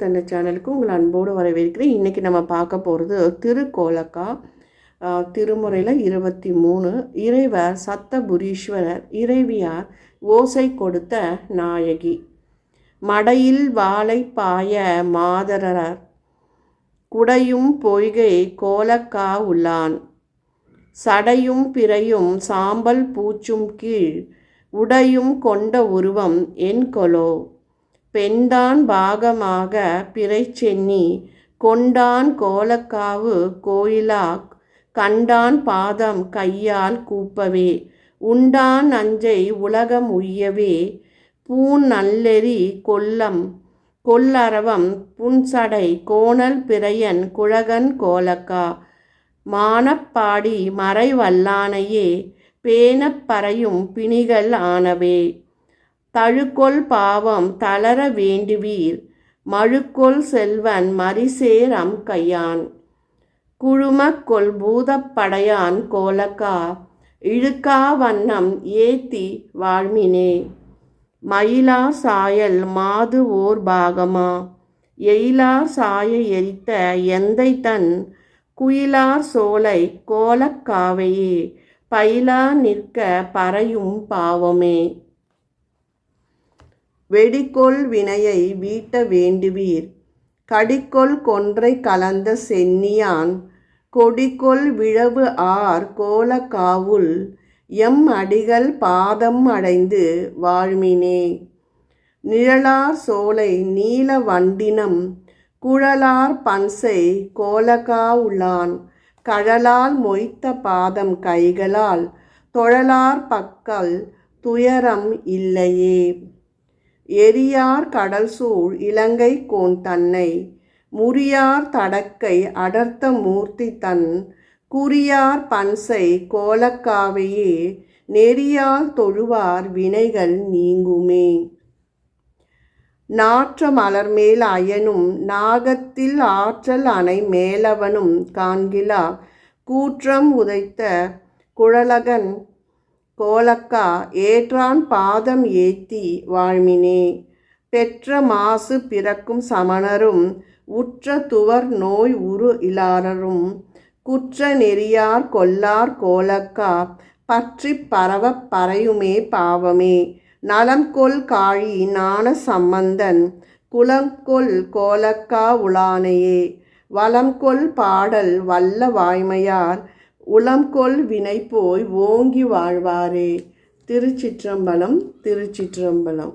தந்த சேனலுக்கு உங்கள் அன்போடு வரவேற்கிறேன். இன்றைக்கி நம்ம பார்க்க போகிறது திருக்கோலக்கா திருமுறையில் இருபத்தி மூணு. இறைவர் சத்தபுரீஸ்வரர் இறைவியார் ஓசை கொடுத்த நாயகி. மடையில் வாழை பாய மாதரர் குடையும் பொய்கை கோலக்கா உள்ளான். சடையும் பிறையும் சாம்பல் பூச்சும் கீழ் உடையும் கொண்ட உருவம் என் பெண்டான் பாகமாக பிறைச்சென்னி கொண்டான் கோலக்காவு கோயிலா கண்டான் பாதம் கையால் கூப்பவே உண்டான் அஞ்சை உலகம் உய்யவே பூன் நல்லெறி கொல்லம் கொல்லரவம் புன்சடை கோணல் பிறையன் குழகன் கோலக்கா மானப்பாடி மறைவல்லானையே பேனப்பறையும் பிணிகள் ஆனவே. தழுக்கொள் பாவம் தளர வேண்டுவீர். மழுக்கொள் செல்வன் மரிசேரம் கையான். குழுமக்கொள் பூதப்படையான் கோலக்கா. இழுக்கா வண்ணம் ஏத்தி வாழ்மினே. மயிலா சாயல் மாது ஓர் பாகமா. எயிலா சாய எரித்த எந்தை தன் குயிலார் சோலை கோலக்காவையே பயிலா நிற்க பறையும் பாவமே. வெடிக்கொள் வினையை வீட்ட வேண்டுவீர். கடிக்கொள் கொன்றை கலந்த சென்னியான் கொடிக்கொள் விழவு ஆர் கோலக்காவுல் எம் அடிகள் பாதம் அடைந்து வாழ்மினே. நிழலார் சோலை நீல வண்டினம் குழலார் பன்சை கோலகா உள்ளான் கழலால் மொய்த்த பாதம் கைகளால் தொழலார் பக்கல் துயரம் இல்லையே. எரியார் கடல் சூழ் இலங்கை கோன் தன்னை முறியார் தடக்கை அடர்த்த மூர்த்தி தன் குறியார் பன்சை கோலக்காவையே நெறியால் தொழுவார் வினைகள் நீங்குமே. நாற்ற மலர்மேல் அயனும் நாகத்தில் ஆற்றல் அணை மேலவனும் காண்கிலா கூற்றம் உதைத்த குழலகன் கோலக்கா ஏற்றான் பாதம் ஏத்தி வாழ்மினே. பெற்ற மாசு பிறக்கும் சமணரும் உற்ற துவர் நோய் உரு இலாரரும். குற்ற நெறியார் கொல்லார் கோலக்கா பற்றி பரவ பறையுமே பாவமே. நலம் கொல் காழி ஞான சம்பந்தன் குலம் கொல் கோலக்கா உலானையே. வளம் கொல் பாடல் வல்ல வாய்மையார் உளம்கொள் வினை போய் ஓங்கி வாழ்வாரே. திருச்சிற்றம்பலம் திருச்சிற்றம்பலம்.